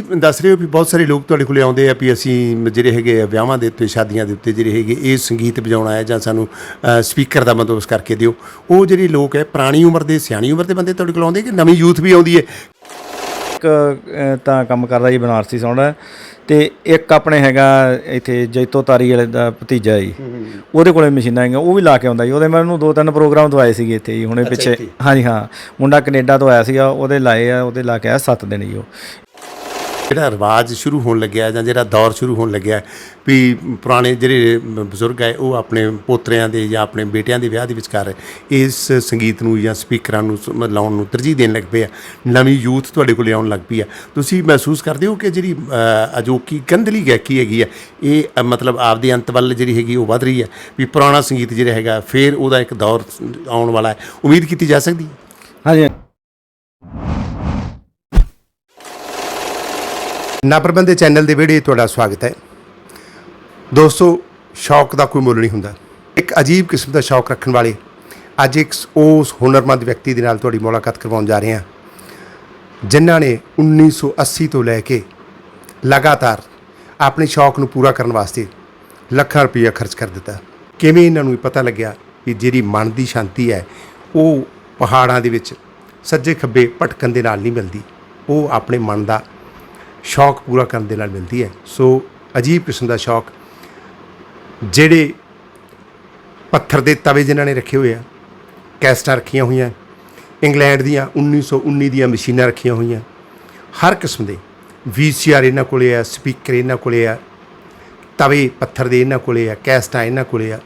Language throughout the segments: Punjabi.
ਤੁਸੀਂ ਦੱਸ ਰਹੇ ਹੋ ਵੀ ਬਹੁਤ ਸਾਰੇ ਲੋਕ ਤੁਹਾਡੇ ਕੋਲੇ ਆਉਂਦੇ ਆ ਵੀ ਅਸੀਂ ਜਿਹੜੇ ਹੈਗੇ ਆ ਵਿਆਹਾਂ ਦੇ ਉੱਤੇ ਸ਼ਾਦੀਆਂ ਦੇ ਉੱਤੇ ਜਿਹੜੇ ਹੈਗੇ ਇਹ ਸੰਗੀਤ ਵਜਾਉਣਾ ਹੈ ਜਾਂ ਸਾਨੂੰ ਸਪੀਕਰ ਦਾ ਬੰਦੋਬਸਤ ਕਰਕੇ ਦਿਓ। ਉਹ ਜਿਹੜੇ ਲੋਕ ਹੈ ਪੁਰਾਣੀ ਉਮਰ ਦੇ ਸਿਆਣੀ ਉਮਰ ਦੇ ਬੰਦੇ ਤੁਹਾਡੇ ਕੋਲ ਆਉਂਦੇ ਕਿ ਨਵੀਂ ਯੂਥ ਵੀ ਆਉਂਦੀ ਹੈ? ਇੱਕ ਤਾਂ ਕੰਮ ਕਰਦਾ ਜੀ ਬਨਾਰਸੀ ਸੌਂਡ ਤੇ ਇੱਕ ਆਪਣੇ ਹੈਗਾ ਇੱਥੇ ਜੈਤੋ ਤਾਰੀ ਵਾਲੇ ਦਾ ਭਤੀਜਾ ਜੀ। ਉਹਦੇ ਕੋਲੇ ਮਸ਼ੀਨਾਂ ਹੈਗੀਆਂ ਉਹ ਵੀ ਲਾ ਕੇ ਆਉਂਦਾ ਜੀ। ਉਹਦੇ ਮੈਨੂੰ ਦੋ ਤਿੰਨ ਪ੍ਰੋਗਰਾਮ ਦਵਾਏ ਸੀਗੇ ਇੱਥੇ ਜੀ ਹੁਣੇ ਪਿੱਛੇ। ਹਾਂਜੀ ਹਾਂ। ਮੁੰਡਾ ਕੈਨੇਡਾ ਤੋਂ ਆਇਆ ਸੀਗਾ ਉਹਦੇ ਲਾਏ ਆ ਉਹਦੇ ਲਾ ਕੇ ਆਇਆ 7 ਦਿਨ ਜੀ ਉਹ। ਜਿਹੜਾ ਰਿਵਾਜ ਸ਼ੁਰੂ ਹੋਣ ਲੱਗਿਆ ਜਾਂ ਜਿਹੜਾ ਦੌਰ ਸ਼ੁਰੂ ਹੋਣ ਲੱਗਿਆ ਵੀ ਪੁਰਾਣੇ ਜਿਹੜੇ ਬਜ਼ੁਰਗ ਹੈ, ਉਹ ਆਪਣੇ ਪੋਤਰਿਆਂ ਦੇ ਜਾਂ ਆਪਣੇ ਬੇਟਿਆਂ ਦੇ ਵਿਆਹ ਦੇ ਵਿਚਕਾਰ ਇਸ ਸੰਗੀਤ ਨੂੰ ਜਾਂ ਸਪੀਕਰਾਂ ਨੂੰ ਸ- ਲਾਉਣ ਨੂੰ ਤਰਜੀਹ ਦੇਣ ਲੱਗ ਪਏ ਆ। ਨਵੀਂ ਯੂਥ ਤੁਹਾਡੇ ਕੋਲ ਆਉਣ ਲੱਗ ਪਈ ਆ। ਤੁਸੀਂ ਮਹਿਸੂਸ ਕਰਦੇ ਹੋ ਕਿ ਜਿਹੜੀ ਅਜੋਕੀ ਗੰਧਲੀ ਗਾਇਕੀ ਹੈਗੀ ਆ, ਇਹ ਮਤਲਬ ਆਪਦੇ ਅੰਤ ਵੱਲ ਜਿਹੜੀ ਹੈਗੀ ਉਹ ਵਧ ਰਹੀ ਹੈ ਵੀ ਪੁਰਾਣਾ ਸੰਗੀਤ ਜਿਹੜਾ ਹੈਗਾ, ਫਿਰ ਉਹਦਾ ਇੱਕ ਦੌਰ ਆਉਣ ਵਾਲਾ ਹੈ। ਉਮੀਦ ਕੀਤੀ ਜਾ ਸਕਦੀ ਹੈ ਹਾਂਜੀ ਨਾ ਪ੍ਰਬੰਧੇ ਚੈਨਲ ਦੇ ਵੀਡੀਓ ਤੁਹਾਡਾ ਸਵਾਗਤ ਹੈ। ਦੋਸਤੋ, ਸ਼ੌਕ ਦਾ ਕੋਈ ਮੁੱਲ ਨਹੀਂ ਹੁੰਦਾ। ਇੱਕ ਅਜੀਬ ਕਿਸਮ ਦਾ ਸ਼ੌਕ ਰੱਖਣ ਵਾਲੇ ਅੱਜ ਇੱਕ ਉਸ ਹੁਨਰਮੰਦ ਵਿਅਕਤੀ ਦੇ ਨਾਲ ਤੁਹਾਡੀ ਮੁਲਾਕਾਤ ਕਰਵਾਉਣ ਜਾ ਰਹੇ ਹਾਂ, ਜਿਨ੍ਹਾਂ ਨੇ 1980 ਤੋਂ ਲੈ ਕੇ ਲਗਾਤਾਰ ਆਪਣੇ ਸ਼ੌਕ ਨੂੰ ਪੂਰਾ ਕਰਨ ਵਾਸਤੇ ਲੱਖਾਂ ਰੁਪਈਆ ਖਰਚ ਕਰ ਦਿੱਤਾ। ਕਿਵੇਂ ਇਹਨਾਂ ਨੂੰ ਇਹ ਪਤਾ ਲੱਗਿਆ ਕਿ ਜਿਹੜੀ ਮਨ ਦੀ ਸ਼ਾਂਤੀ ਹੈ, ਉਹ ਪਹਾੜਾਂ ਦੇ ਵਿੱਚ ਸੱਜੇ ਖੱਬੇ ਭਟਕਣ ਦੇ ਨਾਲ ਨਹੀਂ ਮਿਲਦੀ। ਉਹ ਆਪਣੇ ਮਨ ਦਾ ਸ਼ੌਕ ਪੂਰਾ ਕਰਨ ਦੇ ਨਾਲ ਮਿਲਦੀ ਹੈ। ਸੋ ਅਜੀਬ ਕਿਸਮ ਦਾ ਸ਼ੌਕ। ਜਿਹੜੇ ਪੱਥਰ ਦੇ ਤਵੇ ਜਿਨ੍ਹਾਂ ਨੇ ਰੱਖੇ ਹੋਏ ਆ, ਕੈਸਟਾਂ ਰੱਖੀਆਂ ਹੋਈਆਂ, ਇੰਗਲੈਂਡ ਦੀਆਂ 1919 ਦੀਆਂ ਮਸ਼ੀਨਾਂ ਰੱਖੀਆਂ ਹੋਈਆਂ, ਹਰ ਕਿਸਮ ਦੇ ਵੀਸੀਆਰ ਇਹਨਾਂ ਕੋਲੇ ਆ, ਸਪੀਕਰ ਇਹਨਾਂ ਕੋਲੇ ਆ, ਤਵੇ, ਪੱਥਰ ਦੇ ਇਹਨਾਂ ਕੋਲੇ ਆ, ਕੈਸਟਾਂ ਇਹਨਾਂ ਕੋਲੇ ਆ।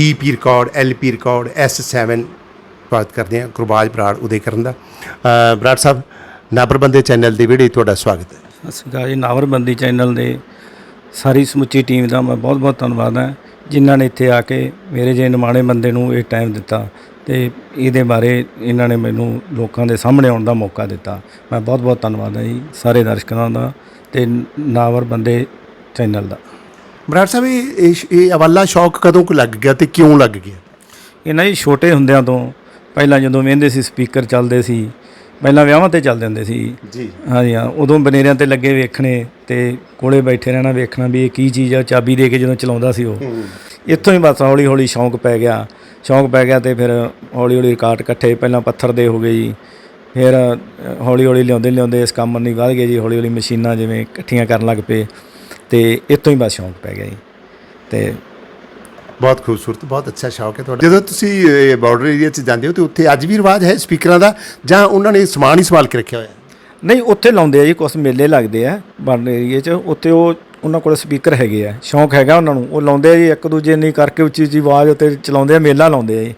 ਈਪੀ ਰਿਕਾਰਡ ਐਲਪੀ ਰਿਕਾਰਡ ਐਸ7 ਬਾਤ ਕਰਦੇ ਹਾਂ ਗੁਰਬਾਜ ਬਰਾੜ ਉਹਦੇ ਕਰਨ ਦਾ ਬਰਾੜ ਸਾਹਿਬ ਨਾਬਰਬੰਦੇ ਚੈਨਲ ਦੇ ਵੀਡੀਓ ਤੁਹਾਡਾ ਸਵਾਗਤ ਹੈ। ਸਤਿ ਸ਼੍ਰੀ ਅਕਾਲ ਜੀ ਨਾਵਰਬੰਦੀ ਚੈਨਲ ਦੇ ਸਾਰੀ ਸਮੁੱਚੀ ਟੀਮ ਦਾ ਮੈਂ ਬਹੁਤ ਬਹੁਤ ਧੰਨਵਾਦ ਹੈ ਜਿਨ੍ਹਾਂ ਨੇ ਇੱਥੇ ਆ ਕੇ ਮੇਰੇ ਜੇ ਨਿਮਾਣੇ ਬੰਦੇ ਨੂੰ ਇਹ ਟਾਈਮ ਦਿੱਤਾ ਤੇ ਇਹਦੇ ਬਾਰੇ ਇਹਨਾਂ ਨੇ ਮੈਨੂੰ ਲੋਕਾਂ ਦੇ ਸਾਹਮਣੇ ਆਉਣ ਦਾ ਮੌਕਾ ਦਿੱਤਾ। ਮੈਂ ਬਹੁਤ ਬਹੁਤ ਧੰਨਵਾਦ ਹੈ ਜੀ ਸਾਰੇ ਦਰਸ਼ਕਾਂ ਦਾ ਤੇ ਨਾਵਰ ਬੰਦੇ ਚੈਨਲ ਦਾ। ਬਰਾੜ ਸਾਹਿਬ ਇਹ ਇਹ- ਇਹ ਅਵਾਲਾ ਸ਼ੌਕ ਕਦੋਂ ਕੁ ਲੱਗ ਗਿਆ ਤੇ ਕਿਉਂ ਲੱਗ ਗਿਆ? ਇਹਨਾਂ ਜੀ ਛੋਟੇ ਹੁੰਦਿਆਂ ਤੋਂ ਪਹਿਲਾਂ ਜਦੋਂ ਵਹਿੰਦੇ ਸੀ ਸਪੀਕਰ ਚੱਲਦੇ ਸੀ ਪਹਿਲਾਂ ਵਿਆਹਾਂ ਤੇ ਚੱਲਦੇ ਹੁੰਦੇ ਸੀ। ਜੀ। ਹਾਂਜੀ ਹਾਂ ਉਦੋਂ ਬਨੇਰਿਆਂ ਤੇ ਲੱਗੇ ਵੇਖਣੇ ਤੇ ਕੋਲੇ ਬੈਠੇ ਰਹਿਣਾ ਵੇਖਣਾ ਵੀ ਇਹ ਕੀ ਚੀਜ਼ ਆ ਚਾਬੀ ਦੇ ਕੇ ਜਦੋਂ ਚਲਾਉਂਦਾ ਸੀ ਉਹ। ਇੱਥੋਂ ਹੀ ਬਸ ਹੌਲੀ ਹੌਲੀ ਸ਼ੌਂਕ ਪੈ ਗਿਆ। ਸ਼ੌਂਕ ਪੈ ਗਿਆ ਤੇ ਫਿਰ ਹੌਲੀ ਹੌਲੀ ਰਿਕਾਰਡ ਇਕੱਠੇ ਪਹਿਲਾਂ ਪੱਥਰ ਦੇ ਹੋ ਗਏ ਜੀ। ਫਿਰ ਹੌਲੀ ਹੌਲੀ ਲਿਆਉਂਦੇ ਲਿਆਉਂਦੇ ਇਸ ਕੰਮ ਨਹੀਂ ਵਧ ਗਏ ਜੀ ਹੌਲੀ ਹੌਲੀ ਮਸ਼ੀਨਾਂ ਜਿਵੇਂ ਇਕੱਠੀਆਂ ਕਰਨ ਲੱਗ ਪਏ ਤੇ ਇੱਥੋਂ ਹੀ ਬਸ ਸ਼ੌਂਕ ਪੈ ਗਿਆ ਜੀ। ਤੇ ਬਹੁਤ ਖੂਬਸੂਰਤ ਬਹੁਤ ਅੱਛਾ ਸ਼ੌਕ ਹੈ ਤੁਹਾਡਾ। ਜਦੋਂ ਤੁਸੀਂ ਬਾਰਡਰ ਏਰੀਆ 'ਚ ਜਾਂਦੇ ਹੋ ਤੇ ਉੱਥੇ ਅੱਜ ਵੀ ਰਿਵਾਜ ਹੈ ਸਪੀਕਰਾਂ ਦਾ ਜਾਂ ਉਹਨਾਂ ਨੇ ਸਮਾਨ ਹੀ ਸੰਭਾਲ ਕੇ ਰੱਖਿਆ ਹੋਇਆ ਹੈ? ਨਹੀਂ ਉੱਥੇ ਲਾਉਂਦੇ ਆ ਜੀ ਕੁਝ ਮੇਲੇ ਲੱਗਦੇ ਆ ਬਰਨ ਏਰੀਏ 'ਚ। ਉੱਥੇ ਉਹ ਉਹਨਾਂ ਕੋਲ ਸਪੀਕਰ ਹੈਗੇ ਆ ਸ਼ੌਂਕ ਹੈਗਾ ਉਹਨਾਂ ਨੂੰ ਉਹ ਲਾਉਂਦੇ ਆ ਜੀ ਇੱਕ ਦੂਜੇ ਨਹੀਂ ਕਰਕੇ ਉੱਚੀ ਉੱਚੀ ਆਵਾਜ਼ ਉੱਤੇ ਚਲਾਉਂਦੇ ਆ ਮੇਲਾ ਲਾਉਂਦੇ ਆ ਜੀ।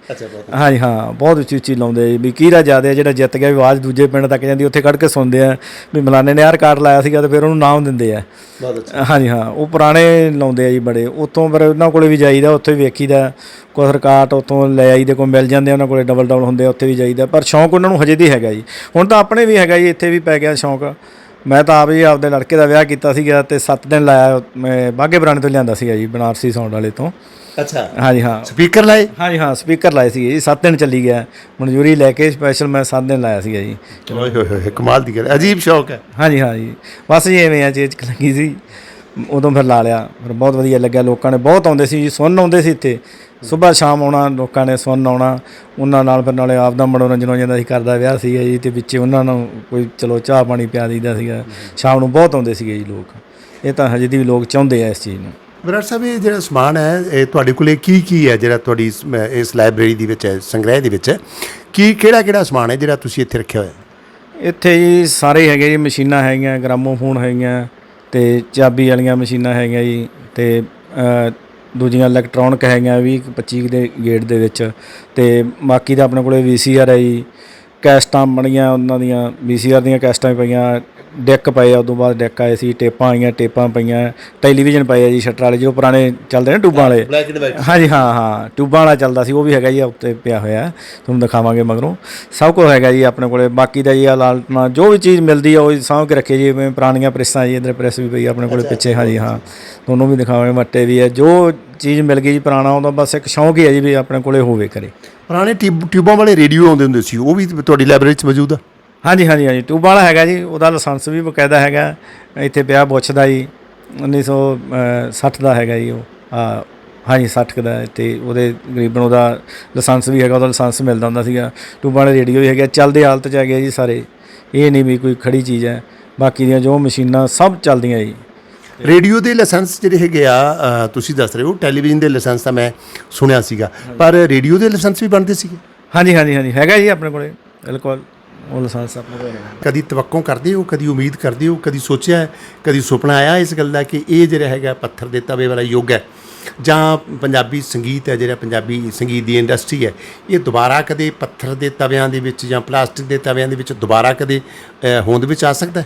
ਹਾਂਜੀ ਹਾਂ ਬਹੁਤ ਉੱਚੀ ਉੱਚੀ ਲਾਉਂਦੇ ਆ ਜੀ ਵੀ ਕਿਹੜਾ ਜ਼ਿਆਦਾ ਜਿਹੜਾ ਜਿੱਤ ਗਿਆ ਆਵਾਜ਼ ਦੂਜੇ ਪਿੰਡ ਤੱਕ ਜਾਂਦੀ ਉੱਥੇ ਕੱਢ ਕੇ ਸੁਣਦੇ ਆ ਵੀ ਮਲਾਨੇ ਨੇ ਆਹ ਰਿਕਾਰਡ ਲਾਇਆ ਸੀਗਾ ਤੇ ਫਿਰ ਉਹਨੂੰ ਨਾਮ ਦਿੰਦੇ ਆ। ਬਹੁਤ ਅੱਛਾ। ਹਾਂਜੀ ਹਾਂ ਉਹ ਪੁਰਾਣੇ ਲਾਉਂਦੇ ਆ ਜੀ ਬੜੇ ਉੱਥੋਂ ਫਿਰ ਉਹਨਾਂ ਕੋਲੇ ਵੀ ਜਾਈਦਾ ਉੱਥੇ ਵੀ ਵੇਖੀਦਾ ਕੁਛ ਰਿਕਾਰਡ ਉੱਥੋਂ ਲੈ ਆਈਦੇ ਕੋਈ ਮਿਲ ਜਾਂਦੇ ਆ, ਉਹਨਾਂ ਕੋਲੇ ਡਬਲ ਡਬਲ ਹੁੰਦੇ ਆ ਉੱਥੇ ਵੀ ਜਾਈਦਾ ਪਰ ਸ਼ੌਂਕ ਉਹਨਾਂ ਨੂੰ ਹਜੇ ਦੀ ਹੈਗਾ ਜੀ। ਹੁਣ ਤਾਂ ਆਪਣੇ ਵੀ ਹੈਗਾ ਜੀ ਇੱਥੇ ਵੀ ਪੈ ਗਿਆ ਸ਼ੌਂਕ। ਮੈਂ ਤਾਂ ਆਪ ਜੀ ਆਪਦੇ ਲੜਕੇ ਦਾ ਵਿਆਹ ਕੀਤਾ ਸੀਗਾ ਤੇ 7 ਦਿਨ ਲਾਇਆ ਮੈਂ ਬਾਗੇ ਬਰਾਣੇ ਤੋਂ ਲਿਆਂਦਾ ਸੀਗਾ ਜੀ ਬਨਾਰਸੀ ਸਾਊਂਡ ਵਾਲੇ ਤੋਂ। ਅੱਛਾ। ਹਾਂਜੀ ਹਾਂ। ਸਪੀਕਰ ਲਾਏ? ਹਾਂਜੀ ਹਾਂ ਸਪੀਕਰ ਲਾਏ ਸੀਗੇ ਜੀ 7 ਦਿਨ ਚੱਲੀ ਗਿਆ। ਮਨਜ਼ੂਰੀ ਲੈ ਕੇ ਸਪੈਸ਼ਲ ਮੈਂ 7 ਦਿਨ ਲਾਇਆ ਸੀਗਾ ਜੀ। ਓਏ ਹੋਏ ਹੋਏ ਕਮਾਲ ਦੀ ਗੱਲ। ਅਜੀਬ ਸ਼ੌਕ ਹੈ। ਹਾਂਜੀ ਹਾਂਜੀ ਬਸ ਜੀ ਐਵੇਂ ਆ ਚੀਜ਼ ਲੱਗੀ ਸੀ। ਉਦੋਂ ਫਿਰ ਲਾ ਲਿਆ। ਫਿਰ ਬਹੁਤ ਵਧੀਆ ਲੱਗਿਆ। ਲੋਕਾਂ ਨੇ ਬਹੁਤ ਆਉਂਦੇ ਸੀ ਜੀ ਸੁਣਨ ਆਉਂਦੇ ਸੀ ਇੱਥੇ। ਸਵੇਰ ਸ਼ਾਮ ਆਉਣਾ ਲੋਕਾਂ ਨੇ ਸੁਣਨ ਆਉਣਾ। ਉਹਨਾਂ ਨਾਲ ਫਿਰ ਨਾਲੇ ਆਪ ਦਾ ਮਨੋਰੰਜਨ ਹੋ ਜਾਂਦਾ ਸੀ ਕਰਦਾ ਵਿਆਹ ਸੀਗਾ ਜੀ ਤੇ ਵਿੱਚ ਉਹਨਾਂ ਨੂੰ ਕੋਈ ਚਲੋ ਚਾਹ ਪਾਣੀ ਪਿਆ ਦਈਦਾ ਸੀਗਾ। ਸ਼ਾਮ ਨੂੰ ਬਹੁਤ ਆਉਂਦੇ ਸੀਗੇ ਜੀ ਲੋਕ। ਇਹ ਤਾਂ ਹਜੇ ਦੀ ਵੀ ਲੋਕ ਚਾਹੁੰਦੇ ਆ ਇਸ ਚੀਜ਼ ਨੂੰ। ਵਿਰਾਟ ਸਾਹਿਬ ਇਹ ਜਿਹੜਾ ਸਮਾਨ ਹੈ ਇਹ ਤੁਹਾਡੇ ਕੋਲੇ ਕੀ ਕੀ ਹੈ ਜਿਹੜਾ ਤੁਹਾਡੀ ਇਸ- ਲਾਇਬ੍ਰੇਰੀ ਦੇ ਵਿੱਚ ਹੈ ਸੰਗ੍ਰਹਿ ਦੇ ਵਿੱਚ? ਕੀ ਕਿਹੜਾ ਕਿਹੜਾ ਸਮਾਨ ਹੈ ਜਿਹੜਾ ਤੁਸੀਂ ਇੱਥੇ ਰੱਖਿਆ ਹੋਇਆ? ਇੱਥੇ ਜੀ ਸਾਰੇ ਹੈਗੇ ਜੀ ਮਸ਼ੀਨਾਂ ਹੈਗੀਆਂ ਗ੍ਰਾਮੋਫੋਨ ਹੈਗੀਆਂ ਤੇ ਚਾਬੀ ਵਾਲੀਆਂ ਮਸ਼ੀਨਾਂ ਹੈਗੀਆਂ ਜੀ, ਤੇ ਦੂਜੀਆਂ ਇਲੈਕਟ੍ਰੋਨਿਕ ਹੈਗੀਆਂ 20 25 ਦੇ ਗੇਟ ਦੇ ਵਿੱਚ। ਤੇ ਬਾਕੀ ਦਾ ਆਪਣੇ ਕੋਲੇ ਵੀਸੀਆਰ ਹੈ ਜੀ, ਕੈਸਟਾਂ ਬਣੀਆਂ ਉਹਨਾਂ ਦੀਆਂ ਵੀਸੀਆਰ ਦੀਆਂ ਕੈਸਟਾਂ ਵੀ ਪਈਆਂ ਡੈਕ ਪਏ ਆ ਉਦੋਂ ਬਾਅਦ ਡੈਕ ਆਏ ਸੀ ਟੇਪਾਂ ਆਈਆਂ ਟੇਪਾਂ ਪਈਆਂ ਟੈਲੀਵਿਜ਼ਨ ਪਏ ਆ ਜੀ ਸ਼ਟਰ ਵਾਲੇ ਜੋ ਪੁਰਾਣੇ ਚੱਲਦੇ ਨੇ ਟੂਬਾਂ ਵਾਲੇ। ਬਲੈਕ ਐਂਡ ਵਾਈਟ ਹਾਂਜੀ ਹਾਂ ਹਾਂ ਟਿਊਬਾਂ ਵਾਲਾ ਚੱਲਦਾ ਸੀ ਉਹ ਵੀ ਹੈਗਾ ਜੀ ਉੱਤੇ ਪਿਆ ਹੋਇਆ। ਤੁਹਾਨੂੰ ਦਿਖਾਵਾਂਗੇ ਮਗਰੋਂ। ਸਭ ਕੁਝ ਹੈਗਾ ਜੀ ਆਪਣੇ ਕੋਲੇ ਬਾਕੀ ਦਾ ਜੀ ਆ ਲਾਲਟਨਾ ਜੋ ਵੀ ਚੀਜ਼ ਮਿਲਦੀ ਆ ਉਹ ਸਾਂਭ ਕੇ ਰੱਖੇ ਜੀ ਜਿਵੇਂ ਪੁਰਾਣੀਆਂ ਪ੍ਰੈਸਾਂ ਜੀ ਇਧਰ ਪ੍ਰੈਸ ਵੀ ਪਈ ਆ ਆਪਣੇ ਕੋਲੇ ਪਿੱਛੇ ਹਾਂਜੀ ਹਾਂ। ਤੁਹਾਨੂੰ ਵੀ ਦਿਖਾਵਾਂਗੇ ਮੱਟੇ ਵੀ ਹੈ ਜੋ ਚੀਜ਼ ਮਿਲ ਗਈ ਜੀ ਪੁਰਾਣਾ ਉਹਦਾ ਬਸ ਇੱਕ ਸ਼ੌਂਕ ਹੀ ਹੈ ਜੀ ਵੀ ਆਪਣੇ ਕੋਲੇ ਹੋਵੇ ਕਰੇ। ਪੁਰਾਣੇ ਟਿਊਬ- ਟਿਊਬਾਂ ਵਾਲੇ ਰੇਡੀਓ ਆਉਂਦੇ ਹੁੰਦੇ ਸੀ ਉਹ ਵੀ ਤੁਹਾਡੀ ਲਾਇਬ੍ਰੇਰੀ 'ਚ ਮੌਜੂਦ ਆ? ਹਾਂਜੀ ਹਾਂਜੀ ਹਾਂਜੀ। ਟਿਊਬ ਵਾਲਾ ਹੈਗਾ ਜੀ ਉਹਦਾ ਲਾਇਸੈਂਸ ਵੀ ਬਕਾਇਦਾ ਹੈਗਾ। ਇੱਥੇ ਪਿਆ ਬੁੱਛ ਦਾ ਜੀ 1960 ਦਾ ਹੈਗਾ ਜੀ ਉਹ। ਹਾਂਜੀ 60 ਕੁ ਦਾ ਤੇ ਉਹਦੇ ਤਕਰੀਬਨ ਉਹਦਾ ਲਾਇਸੈਂਸ ਵੀ ਹੈਗਾ ਉਹਦਾ ਲਾਇਸੈਂਸ ਮਿਲਦਾ ਹੁੰਦਾ ਸੀਗਾ। ਟਿਊਬ ਵਾਲੇ ਰੇਡੀਓ ਵੀ ਹੈਗੇ ਚੱਲਦੇ ਹਾਲਤ 'ਚ ਹੈਗੇ ਜੀ ਸਾਰੇ। ਇਹ ਨਹੀਂ ਵੀ ਕੋਈ ਖੜੀ ਚੀਜ਼ ਹੈ। ਬਾਕੀ ਦੀਆਂ ਜੋ ਮਸ਼ੀਨਾਂ ਸਭ ਚੱਲਦੀਆਂ ਜੀ। ਰੇਡੀਓ ਦੇ ਲਾਇਸੈਂਸ ਜਿਹੜੇ ਹੈਗੇ ਆ ਤੁਸੀਂ ਦੱਸ ਰਹੇ ਹੋ ਟੈਲੀਵਿਜ਼ਨ ਦੇ ਲਾਇਸੈਂਸ ਤਾਂ ਮੈਂ ਸੁਣਿਆ ਸੀਗਾ। ਪਰ ਰੇਡੀਓ ਦੇ ਲਾਇਸੈਂਸ ਵੀ ਬਣਦੇ ਸੀਗੇ? ਹਾਂਜੀ ਹਾਂਜੀ ਹਾਂਜੀ। ਹੈਗਾ ਜੀ ਆਪਣੇ ਕੋਲੇ ਬਿਲਕੁਲ। ਉਹ ਲਾਇਸੈਂਸ ਆਪਣੇ ਕੋਲ ਹੈਗਾ। ਕਦੀ ਤਵੱਕੋਂ ਕਰਦੇ ਹੋ ਕਦੀ ਉਮੀਦ ਕਰਦੇ ਹੋ ਕਦੀ ਸੋਚਿਆ ਕਦੀ ਸੁਪਨਾ ਆਇਆ ਇਸ ਗੱਲ ਦਾ ਕਿ ਇਹ ਜਿਹੜਾ ਹੈਗਾ ਪੱਥਰ ਦੇ ਤਵੇ ਵਾਲਾ ਯੁੱਗ ਹੈ? ਜਾਂ ਪੰਜਾਬੀ ਸੰਗੀਤ ਹੈ ਜਿਹੜਾ ਪੰਜਾਬੀ ਸੰਗੀਤ ਦੀ ਇੰਡਸਟਰੀ ਹੈ ਇਹ ਦੁਬਾਰਾ ਕਦੇ ਪੱਥਰ ਦੇ ਤਵਿਆਂ ਦੇ ਵਿੱਚ ਜਾਂ ਪਲਾਸਟਿਕ ਦੇ ਤਵਿਆਂ ਦੇ ਵਿੱਚ ਦੁਬਾਰਾ ਕਦੇ ਹੋਂਦ ਵਿੱਚ ਆ ਸਕਦਾ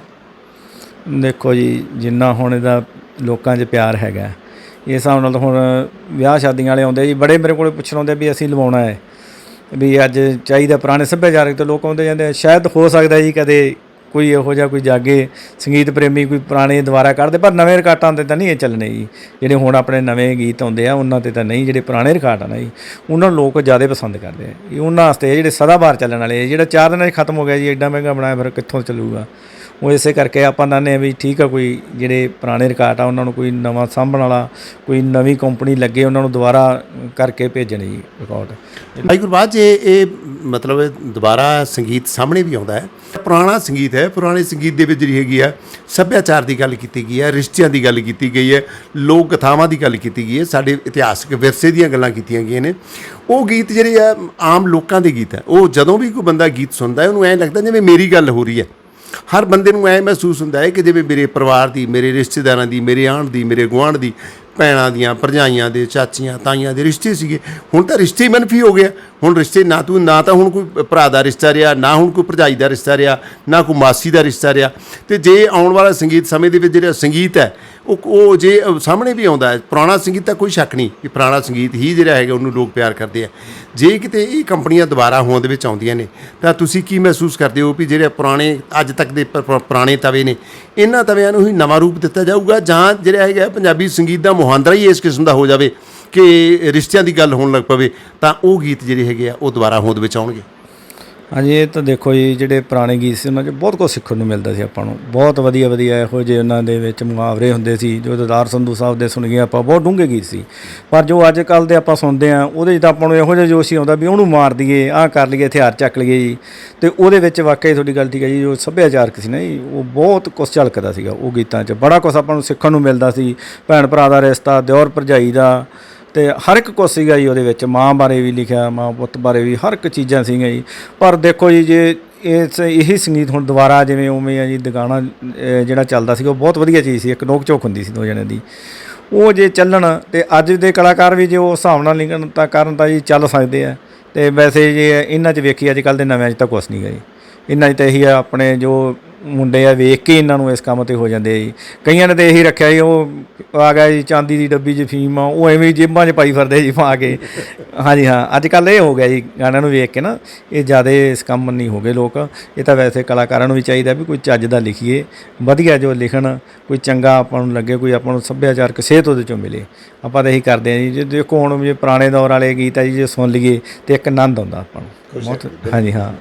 ਦੇਖੋ ਜੀ ਜਿੰਨਾ ਹੁਣ ਇਹਦਾ ਲੋਕਾਂ 'ਚ ਪਿਆਰ ਹੈਗਾ ਇਸ ਹਿਸਾਬ ਨਾਲ ਤਾਂ ਹੁਣ ਵਿਆਹ ਸ਼ਾਦੀਆਂ ਵਾਲੇ ਆਉਂਦੇ ਜੀ ਬੜੇ ਮੇਰੇ ਕੋਲੇ ਪੁੱਛਣ ਆਉਂਦੇ ਵੀ ਅਸੀਂ ਲਵਾਉਣਾ ਹੈ। ਵੀ ਅੱਜ ਚਾਹੀਦਾ ਪੁਰਾਣੇ ਸੱਭਿਆਚਾਰਕ ਤੇ ਲੋਕ ਆਉਂਦੇ ਜਾਂਦੇ ਆ। ਸ਼ਾਇਦ ਹੋ ਸਕਦਾ ਜੀ ਕਦੇ ਕੋਈ ਇਹੋ ਜਿਹਾ ਕੋਈ ਜਾਗੇ, ਸੰਗੀਤ ਪ੍ਰੇਮੀ ਕੋਈ ਪੁਰਾਣੇ ਦੁਬਾਰਾ ਕੱਢਦੇ ਪਰ ਨਵੇਂ ਰਿਕਾਰਡਾਂ ਤੇ ਤਾਂ ਨਹੀਂ ਇਹ ਚੱਲਣੇ ਜੀ। ਜਿਹੜੇ ਹੁਣ ਆਪਣੇ ਨਵੇਂ ਗੀਤ ਆਉਂਦੇ ਆ, ਉਹਨਾਂ ਤੇ ਤਾਂ ਨਹੀਂ, ਜਿਹੜੇ ਪੁਰਾਣੇ ਰਿਕਾਰਡ ਆ ਨਾ ਜੀ, ਉਹਨਾਂ ਨੂੰ ਲੋਕ ਜ਼ਿਆਦਾ ਪਸੰਦ ਕਰਦੇ ਆ। ਇਹ ਉਹਨਾਂ ਵਾਸਤੇ ਜਿਹੜੇ ਸਦਾ ਬਾਹਰ ਚੱਲਣ ਵਾਲੇ ਜਿਹੜਾ ਚਾਰ ਦਿਨਾਂ 'ਚ ਖਤਮ ਹੋ ਗਿਆ ਜੀ ਐਡਾ ਮਹਿੰਗਾ ਬਣਾਇਆ ਫਿਰ ਕਿੱਥੋਂ ਚੱਲੂਗਾ? ਉਹ ਇਸੇ ਕਰਕੇ ਆਪਾਂ ਚਾਹੁੰਦੇ ਆ ਵੀ ਠੀਕ ਆ ਕੋਈ ਜਿਹੜੇ ਪੁਰਾਣੇ ਰਿਕਾਰਡ ਆ, ਉਹਨਾਂ ਨੂੰ ਕੋਈ ਨਵਾਂ ਸਾਂਭਣ ਵਾਲਾ, ਕੋਈ ਨਵੀਂ ਕੰਪਨੀ ਲੱਗੇ, ਉਹਨਾਂ ਨੂੰ ਦੁਬਾਰਾ ਕਰਕੇ ਭੇਜਣੇ ਜੀ ਰਿਕਾਰਡ ਭਾਈ ਗੁਰਬਾਜ, ਜੇ ਇਹ ਮਤਲਬ ਦੁਬਾਰਾ ਸੰਗੀਤ ਸਾਹਮਣੇ ਵੀ ਆਉਂਦਾ ਹੈ, ਪੁਰਾਣਾ ਸੰਗੀਤ ਹੈ, ਪੁਰਾਣੇ ਸੰਗੀਤ ਦੇ ਵਿੱਚ ਜਿਹੜੀ ਹੈਗੀ ਆ, ਸੱਭਿਆਚਾਰ ਦੀ ਗੱਲ ਕੀਤੀ ਗਈ ਹੈ, ਰਿਸ਼ਤਿਆਂ ਦੀ ਗੱਲ ਕੀਤੀ ਗਈ ਹੈ, ਲੋਕ ਕਥਾਵਾਂ ਦੀ ਗੱਲ ਕੀਤੀ ਗਈ ਹੈ, ਸਾਡੇ ਇਤਿਹਾਸਕ ਵਿਰਸੇ ਦੀਆਂ ਗੱਲਾਂ ਕੀਤੀਆਂ ਗਈਆਂ ਨੇ। ਉਹ ਗੀਤ ਜਿਹੜੇ ਆ, ਆਮ ਲੋਕਾਂ ਦੇ ਗੀਤ ਹੈ। ਉਹ ਜਦੋਂ ਵੀ ਕੋਈ ਬੰਦਾ ਗੀਤ ਸੁਣਦਾ ਹੈ, ਉਹਨੂੰ ਐਂ ਲੱਗਦਾ ਜਿਵੇਂ ਮੇਰੀ ਗੱਲ ਹੋ ਰਹੀ ਹੈ। ਹਰ ਬੰਦੇ ਨੂੰ ਐ ਮਹਿਸੂਸ ਹੁੰਦਾ ਹੈ ਕਿ ਜਿਵੇਂ ਮੇਰੇ ਪਰਿਵਾਰ ਦੀ, ਮੇਰੇ ਰਿਸ਼ਤੇਦਾਰਾਂ ਦੀ, ਮੇਰੇ ਆਂਢ ਦੀ, ਮੇਰੇ ਗੁਆਂਢ ਦੀ, ਭੈਣਾਂ ਦੀਆਂ, ਭਰਜਾਈਆਂ ਦੇ, ਚਾਚੀਆਂ, ਤਾਈਆਂ ਦੇ ਰਿਸ਼ਤੇ ਸੀਗੇ। ਹੁਣ ਤਾਂ ਰਿਸ਼ਤੇ ਮਨਫੀ ਹੋ ਗਿਆ ਹੁਣ ਰਿਸ਼ਤੇ ਨਾ ਤੂੰ, ਨਾ ਤਾਂ ਹੁਣ ਕੋਈ ਭਰਾ ਦਾ ਰਿਸ਼ਤਾ ਰਿਹਾ, ਨਾ ਹੁਣ ਕੋਈ ਭਰਜਾਈ ਦਾ ਰਿਸ਼ਤਾ ਰਿਹਾ, ਨਾ ਕੋਈ ਮਾਸੀ ਦਾ ਰਿਸ਼ਤਾ ਰਿਹਾ। ਤੇ ਜੇ ਆਉਣ ਵਾਲਾ ਸੰਗੀਤ ਸਮੇਂ ਦੇ ਵਿੱਚ ਜਿਹੜਾ ਸੰਗੀਤ ਹੈ ਉਹ ਉਹ ਜੇ ਸਾਹਮਣੇ ਵੀ ਆਉਂਦਾ ਹੈ, ਪੁਰਾਣਾ ਸੰਗੀਤ ਤਾਂ ਕੋਈ ਸ਼ੱਕ ਨਹੀਂ ਕਿ ਪੁਰਾਣਾ ਸੰਗੀਤ ਹੀ ਜਿਹੜਾ ਹੈਗਾ ਉਹਨੂੰ ਲੋਕ ਪਿਆਰ ਕਰਦੇ ਆ। ਜੇ ਕਿਤੇ ਇਹ ਕੰਪਨੀਆਂ ਦੁਬਾਰਾ ਹੋਂਦ ਵਿੱਚ ਆਉਂਦੀਆਂ ਨੇ, ਤਾਂ ਤੁਸੀਂ ਕੀ ਮਹਿਸੂਸ ਕਰਦੇ ਹੋ ਵੀ ਜਿਹੜੇ ਪੁਰਾਣੇ, ਅੱਜ ਤੱਕ ਦੇ ਪ- ਪੁਰਾਣੇ ਤਵੇ ਨੇ, ਇਹਨਾਂ ਤਵਿਆਂ ਨੂੰ ਹੀ ਨਵਾਂ ਰੂਪ ਦਿੱਤਾ ਜਾਊਗਾ ਜਾਂ ਜਿਹੜਾ ਹੈਗਾ ਪੰਜਾਬੀ ਸੰਗੀਤ ਦਾ ਮੁਹਾਂਦਰਾ ਹੀ ਇਸ ਕਿਸਮ ਦਾ ਹੋ ਜਾਵੇ ਕਿ ਰਿਸ਼ਤਿਆਂ ਦੀ ਗੱਲ ਹੋਣ ਲੱਗ ਪਵੇ, ਤਾਂ ਉਹ ਗੀਤ ਜਿਹੜੇ ਹੈਗੇ ਆ ਉਹ ਦੁਬਾਰਾ ਹੋਂਦ ਵਿੱਚ ਆਉਣਗੇ। ਹਾਂਜੀ, ਇਹ ਤਾਂ ਦੇਖੋ ਜੀ, ਜਿਹੜੇ ਪੁਰਾਣੇ ਗੀਤ ਸੀ, ਉਹਨਾਂ 'ਚ ਬਹੁਤ ਕੁਝ ਸਿੱਖਣ ਨੂੰ ਮਿਲਦਾ ਸੀ ਆਪਾਂ ਨੂੰ। ਬਹੁਤ ਵਧੀਆ ਵਧੀਆ ਇਹੋ ਜਿਹੇ ਉਹਨਾਂ ਦੇ ਵਿੱਚ ਮੁਹਾਵਰੇ ਹੁੰਦੇ ਸੀ, ਜੋ ਦਦਾਰ ਸੰਧੂ ਸਾਹਿਬ ਦੇ ਸੁਣ ਗਏ ਆਪਾਂ, ਬਹੁਤ ਡੂੰਘੇ ਗੀਤ ਸੀ। ਪਰ ਜੋ ਅੱਜ ਕੱਲ ਦੇ ਆਪਾਂ ਸੁਣਦੇ ਆ ਉਹਦੇ 'ਚ ਤਾਂ ਆਪਾਂ ਨੂੰ ਇਹੋ ਜਿਹਾ ਜੋਸ਼ ਹੀ ਆਉਂਦਾ ਵੀ ਉਹਨੂੰ ਮਾਰ ਦਈਏ, ਆਹ ਕਰ ਲਈਏ, ਹਥਿਆਰ ਚੱਕ ਲਈਏ ਜੀ। ਤੇ ਉਹਦੇ ਵਿੱਚ ਵਾਕਈ ਤੁਹਾਡੀ ਗੱਲ ਠੀਕ ਹੈ ਜੀ, ਜੋ ਸੱਭਿਆਚਾਰਕ ਸੀ ਨਾ ਜੀ, ਉਹ ਬਹੁਤ ਕੁਝ ਝਲਕਦਾ ਸੀਗਾ ਉਹ ਗੀਤਾਂ 'ਚ। ਬੜਾ ਕੁਝ ਆਪਾਂ ਨੂੰ ਸਿੱਖਣ ਨੂੰ ਮਿਲਦਾ ਸੀ ਭੈਣ ਭਰਾ ਦਾ ਰਿਸ਼ਤਾ, ਦਿਓਰ ਭਰਜਾਈ ਦਾ ਤੇ ਹਰ ਇੱਕ ਕੁਛ ਸੀਗਾ ਜੀ ਉਹਦੇ ਵਿੱਚ, ਮਾਂ ਬਾਰੇ ਵੀ ਲਿਖਿਆ, ਮਾਂ ਪੁੱਤ ਬਾਰੇ ਵੀ, ਹਰ ਇੱਕ ਚੀਜ਼ਾਂ ਸੀਗੀਆਂ ਜੀ। ਪਰ ਦੇਖੋ ਜੀ, ਜੇ ਇਸ, ਇਹੀ ਸੰਗੀਤ ਹੁਣ ਦੁਬਾਰਾ ਜਿਵੇਂ ਉਵੇਂ ਆ ਜੀ, ਦੁਗਾਣਾ ਜਿਹੜਾ ਚੱਲਦਾ ਸੀਗਾ, ਉਹ ਬਹੁਤ ਵਧੀਆ ਚੀਜ਼ ਸੀ, ਇੱਕ ਨੋਕ ਝੋਕ ਹੁੰਦੀ ਸੀ ਦੋ ਜਣਿਆਂ ਦੀ। ਉਹ ਜੇ ਚੱਲਣ ਤੇ ਅੱਜ ਦੇ ਕਲਾਕਾਰ ਵੀ ਜੇ ਉਹ ਹਿਸਾਬ ਨਾਲ ਲਿਖਣ ਤਾਂ ਕਰਨ ਤਾਂ ਜੀ ਚੱਲ ਸਕਦੇ ਆ। ਤੇ ਵੈਸੇ ਜੇ ਇਹਨਾਂ 'ਚ ਵੇਖੀ ਅੱਜ ਕੱਲ ਦੇ ਨਵਿਆਂ 'ਚ ਤਾਂ ਕੁਛ ਨਹੀਂ ਗਾ ਜੀ। ਇਹਨਾਂ 'ਚ ਤਾਂ ਇਹੀ ਆ, ਆਪਣੇ ਜੋ ਮੁੰਡੇ ਆ ਵੇਖ ਕੇ ਇਹਨਾਂ ਨੂੰ ਇਸ ਕੰਮ ਤੇ ਹੋ ਜਾਂਦੇ ਆ ਜੀ। ਕਈਆਂ ਨੇ ਤਾਂ ਇਹੀ ਰੱਖਿਆ ਜੀ ਉਹ ਆ ਗਿਆ ਜੀ ਚਾਂਦੀ ਦੀ ਡੱਬੀ 'ਚ ਫੀਮ ਆ ਉਹ ਐਵੇਂ ਜੇਬਾਂ 'ਚ ਪਾਈ ਫਿਰਦੇ ਜੀ ਪਾ ਕੇ। ਹਾਂਜੀ ਹਾਂ ਅੱਜ ਕੱਲ ਇਹ ਹੋ ਗਿਆ ਜੀ ਗਾਣਿਆਂ ਨੂੰ ਵੇਖ ਕੇ ਨਾ ਇਹ ਜ਼ਿਆਦਾ ਇਸ ਕੰਮ ਨਹੀਂ ਹੋ ਗਏ ਲੋਕ। ਇਹ ਤਾਂ ਵੈਸੇ ਕਲਾਕਾਰਾਂ ਨੂੰ ਵੀ ਚਾਹੀਦਾ ਵੀ ਕੋਈ ਚੱਜ ਦਾ ਲਿਖੀਏ ਵਧੀਆ ਜੋ ਲਿਖਣ ਕੋਈ ਚੰਗਾ ਆਪਾਂ ਨੂੰ ਲੱਗੇ ਕੋਈ ਆਪਾਂ ਨੂੰ ਸੱਭਿਆਚਾਰਕ ਸੇਧ ਉਹਦੇ ਚੋਂ ਮਿਲੇ। ਆਪਾਂ ਤਾਂ ਇਹੀ ਕਰਦੇ ਹਾਂ ਜੀ ਜੇ ਦੇਖੋ ਹੁਣ ਜੇ ਪੁਰਾਣੇ ਦੌਰ ਵਾਲੇ ਗੀਤ ਆ ਜੀ ਜੇ ਸੁਣ ਲਈਏ ਤੇ ਇੱਕ ਆਨੰਦ ਆਉਂਦਾ ਆਪਾਂ ਨੂੰ। ਬਹੁਤ ਹਾਂਜੀ ਹਾਂ।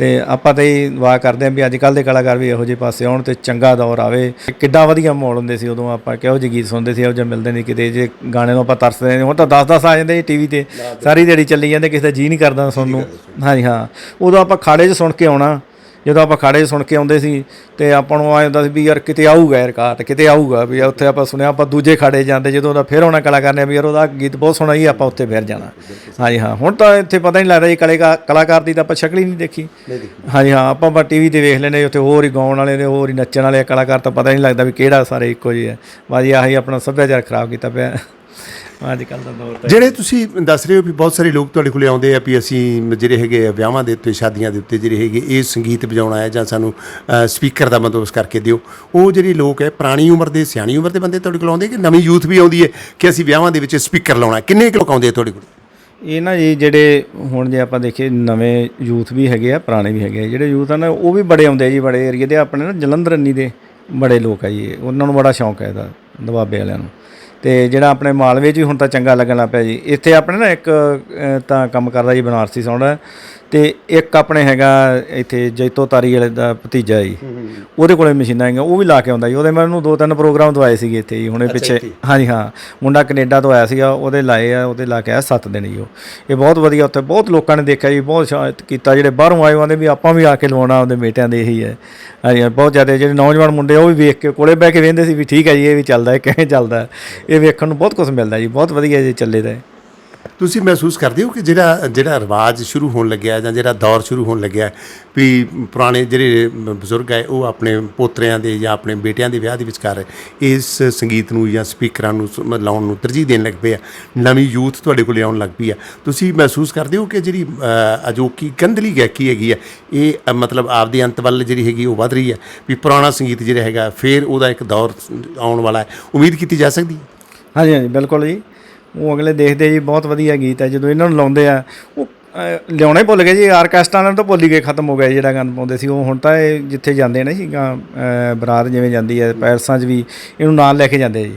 ਤੇ ਆਪਾਂ ਤਾਂ ਇਹ ਦੁਆ ਕਰਦੇ ਹਾਂ ਵੀ ਅੱਜ ਕੱਲ ਦੇ ਕਲਾਕਾਰ ਵੀ ਇਹੋ ਜਿਹੇ ਪਾਸੇ ਆਉਣ ਤੇ ਚੰਗਾ ਦੌਰ ਆਵੇ। ਕਿੱਡਾ ਵਧੀਆ ਮਾਹੌਲ ਹੁੰਦੇ ਸੀ ਉਦੋਂ ਆਪਾਂ ਕਿਹੋ ਜਿਹੇ ਗੀਤ ਸੁਣਦੇ ਸੀ ਇਹੋ ਜਿਹਾ ਮਿਲਦੇ ਨਹੀਂ ਕਿਤੇ ਜੇ ਗਾਣੇ ਨੂੰ ਆਪਾਂ ਤਰਸਦੇ ਨੇ ਹੁਣ ਤਾਂ 10-10 ਆ ਜਾਂਦੇ ਟੀਵੀ ਤੇ ਸਾਰੀ ਦਿਹਾੜੀ ਚੱਲੀ ਜਾਂਦੇ ਕਿਸੇ ਦਾ ਜੀ ਨਹੀਂ ਕਰਦਾ ਸੁਣਨ ਨੂੰ। ਹਾਂਜੀ ਹਾਂ। ਉਦੋਂ ਆਪਾਂ ਖਾੜੇ 'ਚ ਸੁਣ ਕੇ ਆਉਣਾ। ਜਦੋਂ ਆਪਾਂ ਖਾੜੇ ਸੁਣ ਕੇ ਆਉਂਦੇ ਸੀ ਤੇ ਆਪਾਂ ਨੂੰ ਆਏ ਹੁੰਦਾ ਸੀ ਵੀ ਯਾਰ ਕਿਤੇ ਆਊਗਾ ਯਾਰ ਕਾਟ ਕਿਤੇ ਆਊਗਾ ਵੀ ਉੱਥੇ ਆਪਾਂ ਸੁਣਿਆ ਆਪਾਂ ਦੂਜੇ ਖਾੜੇ ਜਾਂਦੇ ਜਦੋਂ ਉਹਦਾ ਫਿਰ ਆਉਣਾ ਕਲਾਕਾਰ ਨੇ ਵੀ ਯਾਰ ਉਹਦਾ ਗੀਤ ਬਹੁਤ ਸੋਹਣਾ ਹੀ ਆਪਾਂ ਉੱਥੇ ਫਿਰ ਜਾਣਾ। ਹਾਂਜੀ ਹਾਂ ਹੁਣ ਤਾਂ ਇੱਥੇ ਪਤਾ ਨਹੀਂ ਲੱਗਦਾ ਜੀ ਕਲੇਗਾ ਕਲਾਕਾਰ ਦੀ ਤਾਂ ਆਪਾਂ ਸ਼ਕਲ ਹੀ ਨਹੀਂ ਦੇਖੀ। ਹਾਂਜੀ ਹਾਂ ਆਪਾਂ ਬਾ ਟੀਵੀ ਤੇ ਵੇਖ ਲੈਨੇ ਉੱਥੇ ਹੋਰ ਹੀ ਗਾਉਣ ਵਾਲੇ ਨੇ ਹੋਰ ਹੀ ਨੱਚਣ ਵਾਲੇ ਕਲਾਕਾਰ ਤਾਂ ਪਤਾ ਨਹੀਂ ਲੱਗਦਾ ਵੀ ਕਿਹੜਾ ਸਾਰੇ ਇੱਕੋ ਜਿਹੇ ਆ। ਬਾਜੀ ਆਹੀ ਆਪਣਾ ਸੱਭਿਆਚਾਰ ਖਰਾਬ ਕੀਤਾ ਪਿਆ। ਅੱਜ ਕੱਲ ਦਾ ਦੌਰ ਤਾਂ ਜਿਹੜੇ ਤੁਸੀਂ ਦੱਸ ਰਹੇ ਹੋ ਵੀ ਬਹੁਤ ਸਾਰੇ ਲੋਕ ਤੁਹਾਡੇ ਕੋਲੇ ਆਉਂਦੇ ਆ ਵੀ ਅਸੀਂ ਜਿਹੜੇ ਹੈਗੇ ਆ ਵਿਆਹਾਂ ਦੇ ਉੱਤੇ ਸ਼ਾਦੀਆਂ ਦੇ ਉੱਤੇ ਜਿਹੜੇ ਹੈਗੇ ਇਹ ਸੰਗੀਤ ਵਜਾਉਣਾ ਹੈ ਜਾਂ ਸਾਨੂੰ ਸਪੀਕਰ ਦਾ ਬੰਦੋਬਸਤ ਕਰਕੇ ਦਿਓ। ਉਹ ਜਿਹੜੀ ਲੋਕ ਹੈ ਪੁਰਾਣੀ ਉਮਰ ਦੇ ਸਿਆਣੀ ਉਮਰ ਦੇ ਬੰਦੇ ਤੁਹਾਡੇ ਕੋਲ ਆਉਂਦੇ ਕਿ ਨਵੀਂ ਯੂਥ ਵੀ ਆਉਂਦੀ ਹੈ ਕਿ ਅਸੀਂ ਵਿਆਹਾਂ ਦੇ ਵਿੱਚ ਸਪੀਕਰ ਲਾਉਣਾ ਕਿੰਨੇ ਕੁ ਲੋਕ ਆਉਂਦੇ ਆ ਤੁਹਾਡੇ ਕੋਲ? ਇਹ ਨਾ ਜੀ ਜਿਹੜੇ ਹੁਣ ਜੇ ਆਪਾਂ ਦੇਖੀਏ ਨਵੇਂ ਯੂਥ ਵੀ ਹੈਗੇ ਆ ਪੁਰਾਣੇ ਵੀ ਹੈਗੇ ਆ ਜਿਹੜੇ ਯੂਥ ਆ ਨਾ ਉਹ ਵੀ ਬੜੇ ਆਉਂਦੇ ਆ ਜੀ ਬੜੇ ਏਰੀਏ ਦੇ ਆਪਣੇ ਨਾ ਜਲੰਧਰ ਅੰਨੀ ਦੇ ਬੜੇ ਲੋਕ ਆ ਜੀ। ਉਹਨਾਂ ਨੂੰ ਬੜਾ ਸ਼ੌਂਕ ਹੈ ਇਹਦਾ ਦਬਾਬੇ ਵਾਲਿਆਂ ਨੂੰ। ਤੇ ਜਿਹੜਾ ਆਪਣੇ ਮਾਲਵੇ 'ਚ ਵੀ ਹੁਣ ਤਾਂ ਚੰਗਾ ਲੱਗਣ ਲੱਗ ਪਿਆ ਜੀ। ਇੱਥੇ ਆਪਣੇ ਨਾ ਇੱਕ ਤਾਂ ਕੰਮ ਕਰਦਾ ਜੀ ਬਨਾਰਸੀ ਸੌਂਡਾ ਤੇ ਇੱਕ ਆਪਣੇ ਹੈਗਾ ਇੱਥੇ ਜੈਤੋ ਤਾਰੀ ਵਾਲੇ ਦਾ ਭਤੀਜਾ ਜੀ। ਉਹਦੇ ਕੋਲੇ ਮਸ਼ੀਨਾਂ ਹੈਗੀਆਂ ਉਹ ਵੀ ਲਾ ਕੇ ਆਉਂਦਾ ਜੀ। ਉਹਦੇ ਮੈਂ ਉਹਨੂੰ ਦੋ ਤਿੰਨ ਪ੍ਰੋਗਰਾਮ ਦਵਾਏ ਸੀਗੇ ਇੱਥੇ ਜੀ ਹੁਣੇ ਪਿੱਛੇ। ਹਾਂਜੀ ਹਾਂ। ਮੁੰਡਾ ਕੈਨੇਡਾ ਤੋਂ ਆਇਆ ਸੀਗਾ ਉਹਦੇ ਲਾਏ ਆ ਉਹਦੇ ਲਾ ਕੇ ਆਇਆ 7 ਦਿਨ ਜੀ ਉਹ। ਇਹ ਬਹੁਤ ਵਧੀਆ ਉੱਥੇ ਬਹੁਤ ਲੋਕਾਂ ਨੇ ਦੇਖਿਆ ਜੀ ਬਹੁਤ ਸ਼ਾਇਦ ਕੀਤਾ। ਜਿਹੜੇ ਬਾਹਰੋਂ ਆਏ ਉਹਦੇ ਵੀ ਆਪਾਂ ਵੀ ਆ ਕੇ ਲਵਾਉਣਾ ਆਪਦੇ ਬੇਟਿਆਂ ਦੇ ਇਹੀ ਹੈ। ਹਾਂਜੀ ਬਹੁਤ ਜ਼ਿਆਦਾ। ਜਿਹੜੇ ਨੌਜਵਾਨ ਮੁੰਡੇ ਉਹ ਵੀ ਵੇਖ ਕੇ ਕੋਲੇ ਬਹਿ ਕੇ ਵੇਖਦੇ ਸੀ ਵੀ ਠੀਕ ਹੈ ਜੀ ਇਹ ਵੀ ਚੱਲਦਾ ਹੈ ਕਿਵੇਂ ਚੱਲਦਾ। ਹੈ। ਇਹ ਵੇਖਣ ਨੂੰ ਬਹੁਤ ਕੁਝ ਮਿਲਦਾ ਜੀ ਬਹੁਤ ਵਧੀਆ ਜੀ ਚੱਲੇ ਦਾ। ਤੁਸੀਂ ਮਹਿਸੂਸ ਕਰਦੇ ਹੋ ਕਿ ਜਿਹੜਾ ਜਿਹੜਾ ਰਿਵਾਜ ਸ਼ੁਰੂ ਹੋਣ ਲੱਗਿਆ ਜਾਂ ਜਿਹੜਾ ਦੌਰ ਸ਼ੁਰੂ ਹੋਣ ਲੱਗਿਆ ਵੀ ਪੁਰਾਣੇ ਜਿਹੜੇ ਬਜ਼ੁਰਗ ਹੈ, ਉਹ ਆਪਣੇ ਪੋਤਰਿਆਂ ਦੇ ਜਾਂ ਆਪਣੇ ਬੇਟਿਆਂ ਦੇ ਵਿਆਹ ਦੇ ਵਿਚਕਾਰ ਇਸ ਸੰਗੀਤ ਨੂੰ ਜਾਂ ਸਪੀਕਰਾਂ ਨੂੰ ਸ- ਲਾਉਣ ਨੂੰ ਤਰਜੀਹ ਦੇਣ ਲੱਗ ਪਏ ਆ। ਨਵੀਂ ਯੂਥ ਤੁਹਾਡੇ ਕੋਲ ਆਉਣ ਲੱਗ ਪਈ ਆ। ਤੁਸੀਂ ਮਹਿਸੂਸ ਕਰਦੇ ਹੋ ਕਿ ਜਿਹੜੀ ਅਜੋਕੀ ਗੰਧਲੀ ਗਾਇਕੀ ਹੈਗੀ ਆ, ਇਹ ਮਤਲਬ ਆਪਦੇ ਅੰਤ ਵੱਲ ਜਿਹੜੀ ਹੈਗੀ ਉਹ ਵਧ ਰਹੀ ਹੈ ਵੀ ਪੁਰਾਣਾ ਸੰਗੀਤ ਜਿਹੜਾ ਹੈਗਾ, ਫਿਰ ਉਹਦਾ ਇੱਕ ਦੌਰ ਆਉਣ ਵਾਲਾ ਹੈ। ਉਮੀਦ ਕੀਤੀ ਜਾ ਸਕਦੀ ਹੈ? ਹਾਂਜੀ ਹਾਂਜੀ, ਬਿਲਕੁਲ ਜੀ। ਉਹ ਅਗਲੇ ਦੇਖਦੇ ਜੀ ਬਹੁਤ ਵਧੀਆ ਗੀਤ ਹੈ ਜਦੋਂ ਇਹਨਾਂ ਨੂੰ ਲਾਉਂਦੇ ਆ ਉਹ ਲਿਆਉਣਾ ਹੀ ਭੁੱਲ ਗਏ ਜੀ ਆਰਕੈਸਟਰਾ ਨਾਲ ਤਾਂ ਭੁੱਲ ਹੀ ਗਏ ਖਤਮ ਹੋ ਗਿਆ ਜਿਹੜਾ ਗਾਣਾ ਪਾਉਂਦੇ ਸੀ ਉਹ ਹੁਣ ਤਾਂ ਇਹ ਜਿੱਥੇ ਜਾਂਦੇ ਨੇ ਜੀ ਗਾ- ਬਰਾਤ ਜਿਵੇਂ ਜਾਂਦੀ ਹੈ ਪੈਲਸਾਂ 'ਚ ਵੀ ਇਹਨੂੰ ਨਾਲ ਲੈ ਕੇ ਜਾਂਦੇ ਜੀ।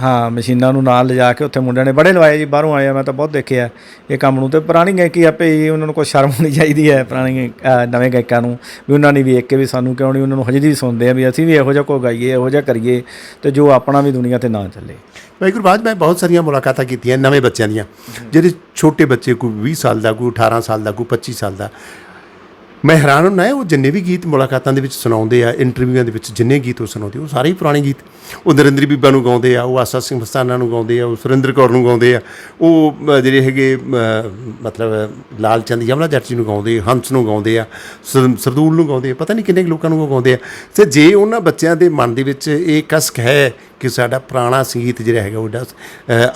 ਹਾਂ ਮਸ਼ੀਨਾਂ ਨੂੰ ਨਾਲ ਲਿਜਾ ਕੇ ਉੱਥੇ ਮੁੰਡਿਆਂ ਨੇ ਬੜੇ ਲਵਾਏ ਜੀ ਬਾਹਰੋਂ ਆਏ ਆ ਮੈਂ ਤਾਂ ਬਹੁਤ ਦੇਖਿਆ ਇਹ ਕੰਮ ਨੂੰ ਤੇ ਪੁਰਾਣੀ ਗਾਇਕੀ ਆਪੇ ਹੀ ਉਹਨਾਂ ਨੂੰ ਕੋਈ ਸ਼ਰਮ ਹੋਣੀ ਚਾਹੀਦੀ ਹੈ ਪੁਰਾਣੀ ਨਵੇਂ ਗਾਇਕਾਂ ਨੂੰ ਵੀ ਉਹਨਾਂ ਨੇ ਵੇਖ ਕੇ ਵੀ ਸਾਨੂੰ ਕਿਉਂ ਨਹੀਂ ਉਹਨਾਂ ਨੂੰ ਹਜੇ ਵੀ ਸੁਣਦੇ ਆ ਵੀ ਅਸੀਂ ਵੀ ਇਹੋ ਜਿਹਾ ਕੋ ਗਾਈਏ ਇਹੋ ਜਿਹਾ ਕਰੀਏ ਤੇ ਜੋ ਆਪਣਾ ਵੀ ਦੁਨੀਆ ਤੇ ਨਾ ਚੱਲੇ। ਵਾਹਿਗੁਰੂ ਬਾਜ ਮੈਂ ਬਹੁਤ ਸਾਰੀਆਂ ਮੁਲਾਕਾਤਾਂ ਕੀਤੀਆਂ ਨਵੇਂ ਬੱਚਿਆਂ ਦੀਆਂ। ਜਿਹੜੇ ਛੋਟੇ ਬੱਚੇ, ਕੋਈ 20 ਸਾਲ ਦਾ, ਕੋਈ 18 ਸਾਲ ਦਾ, ਕੋਈ 25 ਸਾਲ ਦਾ। ਮੈਂ ਹੈਰਾਨ ਹੁੰਦਾ ਹਾਂ, ਉਹ ਜਿੰਨੇ ਵੀ ਗੀਤ ਮੁਲਾਕਾਤਾਂ ਦੇ ਵਿੱਚ ਸੁਣਾਉਂਦੇ ਆ, ਇੰਟਰਵਿਊਆਂ ਦੇ ਵਿੱਚ ਜਿੰਨੇ ਗੀਤ ਉਹ ਸੁਣਾਉਂਦੇ ਉਹ ਸਾਰੇ ਹੀ ਪੁਰਾਣੇ ਗੀਤ। ਉਹ ਨਰਿੰਦਰ ਬੀਬਾ ਨੂੰ ਗਾਉਂਦੇ ਆ, ਉਹ ਆਸਾ ਸਿੰਘ ਮਸਤਾਨਾ ਨੂੰ ਗਾਉਂਦੇ ਆ, ਉਹ ਸੁਰਿੰਦਰ ਕੌਰ ਨੂੰ ਗਾਉਂਦੇ ਆ, ਉਹ ਜਿਹੜੇ ਹੈਗੇ ਮਤਲਬ ਲਾਲ ਚੰਦ ਯਮਲਾ ਜੱਟ ਜੀ ਨੂੰ ਗਾਉਂਦੇ, ਹੰਸ ਨੂੰ ਗਾਉਂਦੇ ਆ, ਸਰ- ਸਰਦੂਲ ਨੂੰ ਗਾਉਂਦੇ ਆ, ਪਤਾ ਨਹੀਂ ਕਿੰਨੇ ਕੁ ਲੋਕਾਂ ਨੂੰ ਗਾਉਂਦੇ ਆ। ਤੇ ਜੇ ਉਹਨਾਂ ਬੱਚਿਆਂ ਦੇ ਮਨ ਦੇ ਵਿੱਚ ਇਹ ਕਸਕ ਹੈ ਕਿ ਸਾਡਾ ਪੁਰਾਣਾ ਸੰਗੀਤ ਜਿਹੜਾ ਹੈਗਾ ਉਹ ਡਾ-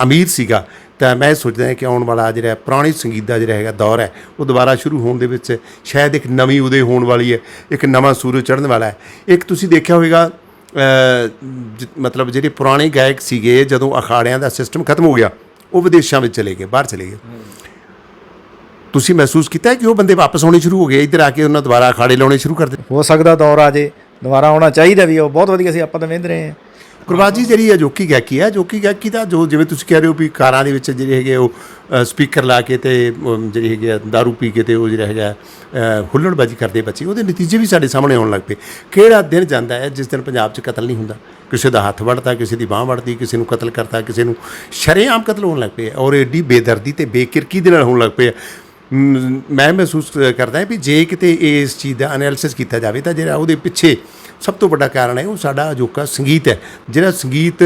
ਅਮੀਰ ਸੀਗਾ। ਤਾਂ ਮੈਂ ਸੋਚਦਾ ਹਾਂ ਕਿ ਆਉਣ ਵਾਲਾ ਜਿਹੜਾ ਪੁਰਾਣੇ ਸੰਗੀਤ ਦਾ ਜਿਹੜਾ ਹੈਗਾ ਦੌਰ ਹੈ, ਉਹ ਦੁਬਾਰਾ ਸ਼ੁਰੂ ਹੋਣ ਦੇ ਵਿੱਚ ਸ਼ਾਇਦ ਇੱਕ ਨਵੀਂ ਉਦੇ ਹੋਣ ਵਾਲੀ ਹੈ, ਇੱਕ ਨਵਾਂ ਸੂਰਜ ਚੜ੍ਹਨ ਵਾਲਾ ਹੈ। ਇੱਕ ਤੁਸੀਂ ਦੇਖਿਆ ਹੋਵੇਗਾ ਜ- ਮਤਲਬ ਜਿਹੜੇ ਪੁਰਾਣੇ ਗਾਇਕ ਸੀਗੇ, ਜਦੋਂ ਅਖਾੜਿਆਂ ਦਾ ਸਿਸਟਮ ਖਤਮ ਹੋ ਗਿਆ, ਉਹ ਵਿਦੇਸ਼ਾਂ ਵਿੱਚ ਚਲੇ ਗਏ, ਬਾਹਰ ਚਲੇ ਗਏ। ਤੁਸੀਂ ਮਹਿਸੂਸ ਕੀਤਾ ਕਿ ਉਹ ਬੰਦੇ ਵਾਪਸ ਆਉਣੇ ਸ਼ੁਰੂ ਹੋ ਗਏ, ਇੱਧਰ ਆ ਕੇ ਉਹਨਾਂ ਦੁਬਾਰਾ ਅਖਾੜੇ ਲਾਉਣੇ ਸ਼ੁਰੂ ਕਰ ਦਿੱਤੇ? ਹੋ ਸਕਦਾ ਦੌਰ ਆ ਜੇ, ਦੁਬਾਰਾ ਆਉਣਾ ਚਾਹੀਦਾ ਵੀ, ਉਹ ਬਹੁਤ ਵਧੀਆ ਸੀ, ਆਪਾਂ ਤਾਂ ਵੇਂਦ ਰਹੇ ਹਾਂ। ਗੁਰਬਾਜ ਜੀ, ਜਿਹੜੀ ਅਜੋਕੀ ਗਾਇਕੀ ਹੈ ਅਜੋਕੀ ਗਾਇਕੀ ਦਾ ਜੋ ਜਿਵੇਂ ਤੁਸੀਂ ਕਹਿ ਰਹੇ ਹੋ ਵੀ ਕਾਰਾਂ ਦੇ ਵਿੱਚ ਜਿਹੜੇ ਹੈਗੇ ਉਹ ਸਪੀਕਰ ਲਾ ਕੇ ਤੇ ਜਿਹੜੀ ਹੈਗੇ ਆ दारू ਪੀ ਕੇ ਤੇ ਉਹ ਜਿਹੜਾ ਹੈਗਾ ਹੁੱਲੜਬਾਜੀ ਕਰਦੇ ਬੱਚੇ, ਉਹਦੇ ਨਤੀਜੇ ਵੀ ਸਾਡੇ ਸਾਹਮਣੇ ਆਉਣ ਲੱਗ ਪਏ। ਕਿਹੜਾ ਦਿਨ ਜਾਂਦਾ ਹੈ ਜਿਸ ਦਿਨ ਪੰਜਾਬ 'ਚ ਕਤਲ ਨਹੀਂ ਹੁੰਦਾ? ਕਿਸੇ ਦਾ ਹੱਥ ਵੜਦਾ, ਕਿਸੇ ਦੀ ਬਾਹ ਵੜਦੀ, ਕਿਸੇ ਨੂੰ ਕਤਲ ਕਰਤਾ, ਕਿਸੇ ਨੂੰ ਸ਼ਰੇਆਮ ਕਤਲ ਹੋਣ ਲੱਗ ਪਏ ਔਰ ਐਡੀ ਬੇਦਰਦੀ ਤੇ ਬੇਕਿਰਕੀ ਦੇ ਨਾਲ ਹੋਣ ਲੱਗ ਪਏ ਆ ਮੈਂ ਮਹਿਸੂਸ ਕਰਦਾ ਵੀ ਜੇ ਕਿਤੇ ਇਸ ਚੀਜ਼ ਦਾ ਐਨਾਲਿਸਿਸ ਕੀਤਾ ਜਾਵੇ ਤਾਂ ਜਿਹੜਾ ਉਹਦੇ ਪਿੱਛੇ ਸਭ ਤੋਂ ਵੱਡਾ ਕਾਰਨ ਹੈ ਉਹ ਸਾਡਾ ਅਜੋਕਾ ਸੰਗੀਤ ਹੈ। ਜਿਹੜਾ ਸੰਗੀਤ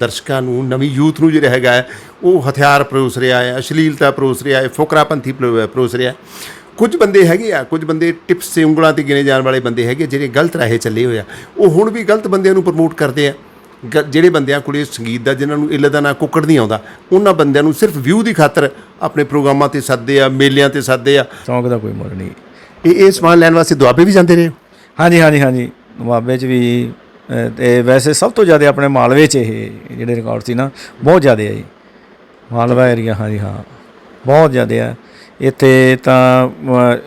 ਦਰਸ਼ਕਾਂ ਨੂੰ ਨਵੀਂ ਯੂਥ ਨੂੰ ਜਿਹੜਾ ਹੈਗਾ ਉਹ ਹਥਿਆਰ ਪਰੋਸ ਰਿਹਾ ਹੈ ਅਸ਼ਲੀਲਤਾ ਪਰੋਸ ਰਿਹਾ ਹੈ ਫੁਕਰਾਪੰਥੀ ਪਰੋ- ਪਰੋਸ ਰਿਹਾ ਹੈ। ਕੁਝ ਬੰਦੇ ਹੈਗੇ ਆ ਕੁਝ ਬੰਦੇ ਟਿਪਸ ਤੇ ਉਂਗਲਾਂ ਤੇ ਗਿਣੇ ਜਾਣ ਵਾਲੇ ਬੰਦੇ ਹੈਗੇ ਜਿਹੜੇ ਗਲਤ ਰਾਹੇ ਚੱਲੇ ਹੋਏ ਆ। ਉਹ ਹੁਣ ਵੀ ਗਲਤ ਬੰਦਿਆਂ ਨੂੰ ਪ੍ਰਮੋਟ ਕਰਦੇ ਆ। ਜਿਹੜੇ ਬੰਦਿਆਂ ਕੋਲ ਇਹ ਸੰਗੀਤ ਦਾ ਜਿਨ੍ਹਾਂ ਨੂੰ ਇੱਲ ਦਾ ਨਾਂ ਕੁੱਕੜ ਨਹੀਂ ਆਉਂਦਾ ਉਹਨਾਂ ਬੰਦਿਆਂ ਨੂੰ ਸਿਰਫ ਵਿਊ ਦੀ ਖਾਤਰ ਆਪਣੇ ਪ੍ਰੋਗਰਾਮਾਂ ਤੇ ਸੱਦਦੇ ਆ ਮੇਲਿਆਂ ਤੇ ਸੱਦਦੇ ਆ। ਚੌਂਕ ਦਾ ਕੋਈ ਮੁੱਲ ਨਹੀਂ। ਇਹ ਇਹ ਸਮਾਨ ਲੈਣ ਵਾਸਤੇ ਦੁਆਬੇ ਵੀ ਜਾਂਦੇ ਰਹੇ? ਹਾਂਜੀ ਹਾਂਜੀ ਹਾਂਜੀ। ਦੁਆਬੇ 'ਚ ਵੀ ਅਹ, ਤੇ ਵੈਸੇ ਸਭ ਤੋਂ ਜ਼ਿਆਦਾ ਆਪਣੇ ਮਾਲਵੇ 'ਚ ਇਹ ਜਿਹੜੇ ਰਿਕਾਰਡ ਸੀ ਨਾ ਬਹੁਤ ਜ਼ਿਆਦਾ ਹੈ ਜੀ। ਮਾਲਵਾ ਏਰੀਆ ਹਾਂਜੀ ਹਾਂ। ਬਹੁਤ ਜ਼ਿਆਦਾ ਹੈ ਇੱਥੇ ਤਾਂ